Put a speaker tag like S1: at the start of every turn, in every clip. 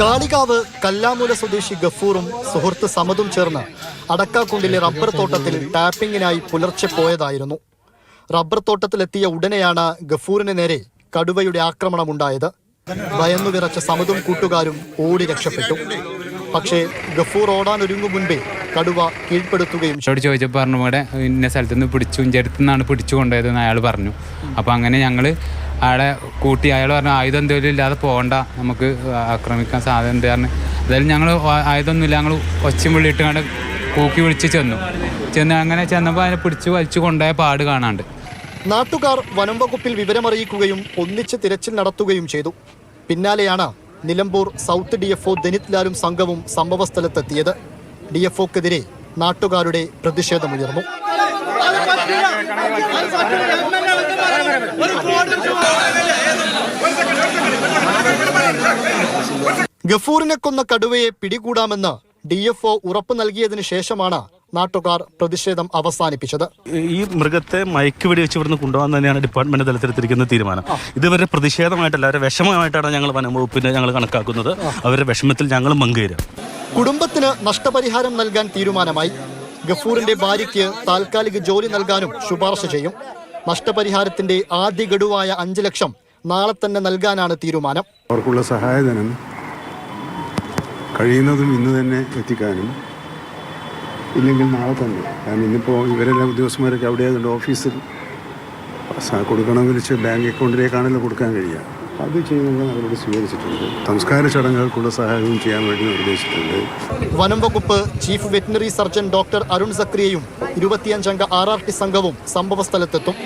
S1: കാളികാവ് കല്ലാമൂല സ്വദേശി ഗഫൂറും സുഹൃത്ത് സമതും ചേർന്ന് അടക്കാക്കുണ്ടിലെ റബ്ബർ തോട്ടത്തിൽ ടാപ്പിങ്ങിനായി പുലർച്ചെ പോയതായിരുന്നു. റബ്ബർ തോട്ടത്തിലെത്തിയ ഉടനെയാണ് ഗഫൂറിന് നേരെ കടുവയുടെ ആക്രമണമുണ്ടായത്. ഭയന്നു വിറച്ച സമതും കൂട്ടുകാരും ഓടി രക്ഷപ്പെട്ടു. പക്ഷേ ഗഫൂർ ഓടാൻ ഒരുങ്ങും മുൻപേ കടുവ കീഴ്പ്പെടുത്തുകയും
S2: ചോട് ചോദിച്ചപ്പോൾ പറഞ്ഞു ഇവിടെ ഇന്ന സ്ഥലത്ത് നിന്ന് പിടിച്ചു ഇഞ്ചടുത്ത് പിടിച്ചു കൊണ്ടുപോയതെന്ന് അയാൾ പറഞ്ഞു. അപ്പോൾ അങ്ങനെ ഞങ്ങൾ അയാളെ കൂട്ടി അയാൾ പറഞ്ഞു ആയുധം എന്തെങ്കിലും ഇല്ലാതെ പോകണ്ട നമുക്ക് ആക്രമിക്കാൻ സാധ്യത ഉണ്ട് പറഞ്ഞു. അതായത് ഞങ്ങൾ ആയുധമൊന്നുമില്ല. ഞങ്ങൾ ഒച്ചും വിളിയിട്ട് കണ്ട് കൂക്കി വിളിച്ച് ചെന്നു. ചെന്ന് അങ്ങനെ ചെന്നപ്പോൾ അതിനെ പിടിച്ച് വലിച്ചു കൊണ്ടുപോയ പാട് കാണാണ്ട്.
S1: നാട്ടുകാർ വനം വകുപ്പിൽ വിവരമറിയിക്കുകയും ഒന്നിച്ച് തിരച്ചിൽ നടത്തുകയും ചെയ്തു. പിന്നാലെയാണ് Nilambur south D F O Dhanith ലാലും സംഘവും സംഭവസ്ഥലത്തെത്തിയത്. ഡി എഫ് ഒക്കെതിരെ നാട്ടുകാരുടെ പ്രതിഷേധമുയർന്നു. ഗഫൂറിനെ കൊന്ന കടുവയെ പിടികൂടാമെന്ന് ഡി എഫ് ഒ ഉറപ്പു നൽകിയതിനു ശേഷമാണ് നാട്ടുകാർ പ്രതിഷേധം അവസാനിപ്പിച്ചത്.
S3: ഈ മൃഗത്തെ മയക്കുവെടി വെച്ച് ഇവിടുന്ന് കൊണ്ടുപോകാൻ തന്നെയാണ് ഡിപ്പാർട്ട്മെന്റ് തലത്തിലെത്തിരിക്കുന്ന തീരുമാനം. ഇതുവരെ പ്രതിഷേധമായിട്ടല്ല അവരെ വിഷമമായിട്ടാണ് ഞങ്ങൾ വനംവകുപ്പിനെ ഞങ്ങൾ കണക്കാക്കുന്നത്. അവരുടെ വിഷമത്തിൽ ഞങ്ങൾ പങ്കുചേരും
S1: കുടുംബത്തിന് നഷ്ടപരിഹാരം നൽകാൻ തീരുമാനമായി. ഗഫൂറിന്റെ ഭാര്യയ്ക്ക് താൽക്കാലിക ജോലി നൽകാനും ശുപാർശ ചെയ്യും. നഷ്ടപരിഹാരത്തിന്റെ ആദ്യ ഗഡുവായ അഞ്ച് ലക്ഷം നാളെ തന്നെ നൽകാനാണ് തീരുമാനം.
S4: അവർക്കുള്ള സഹായധനം കഴിയുന്നതും ഇന്ന് തന്നെ എത്തിക്കാനും ഇല്ലെങ്കിൽ നാളെ തന്നെ. കാരണം ഇന്നിപ്പോൾ ഇവരെല്ലാം ഉദ്യോഗസ്ഥന്മാരൊക്കെ അവിടെ ഓഫീസിൽ കൊടുക്കണമെന്ന് വെച്ച് ബാങ്ക് അക്കൗണ്ടിലേക്കാണല്ലോ കൊടുക്കാൻ കഴിയുക. അത് ചെയ്യുന്നതിന് നടപടി സ്വീകരിച്ചിട്ടുണ്ട്. സംസ്കാര ചടങ്ങുകൾക്കുള്ള സഹായവും ചെയ്യാൻ വേണ്ടി നിർദ്ദേശിച്ചിട്ടുണ്ട്
S1: വനം വകുപ്പ് chief veterinary surgeon doctor Arun സക്രിയയും ഇരുപത്തിയഞ്ചംഗ ആർ ആർ ടി സംഘവും സംഭവ സ്ഥലത്തെത്തും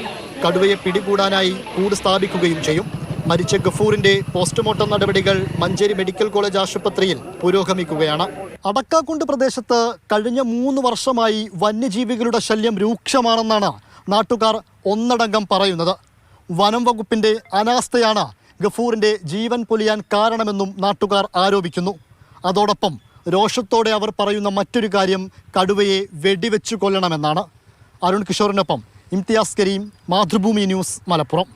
S1: കടുവയെ പിടികൂടാനായി കൂട് സ്ഥാപിക്കുകയും ചെയ്യും. മരിച്ച ഗഫൂറിന്റെ പോസ്റ്റ്മോർട്ടം നടപടികൾ മഞ്ചേരി മെഡിക്കൽ കോളേജ് ആശുപത്രിയിൽ പുരോഗമിക്കുകയാണ്. അടക്കാക്കുണ്ട് പ്രദേശത്ത് കഴിഞ്ഞ മൂന്ന് വർഷമായി വന്യജീവികളുടെ ശല്യം രൂക്ഷമാണെന്നാണ് നാട്ടുകാർ ഒന്നടങ്കം പറയുന്നത്. വനം വകുപ്പിന്റെ അനാസ്ഥയാണ് ഗഫൂറിന്റെ ജീവൻ പൊലിയാൻ കാരണമെന്നും നാട്ടുകാർ ആരോപിക്കുന്നു. അതോടൊപ്പം രോഷത്തോടെ അവർ പറയുന്ന മറ്റൊരു കാര്യം കടുവയെ വെടിവെച്ചു കൊല്ലണമെന്നാണ്. അരുൺ കിഷോറിനൊപ്പം ഇംതിയാസ് കരീം മാതൃഭൂമി ന്യൂസ് മലപ്പുറം.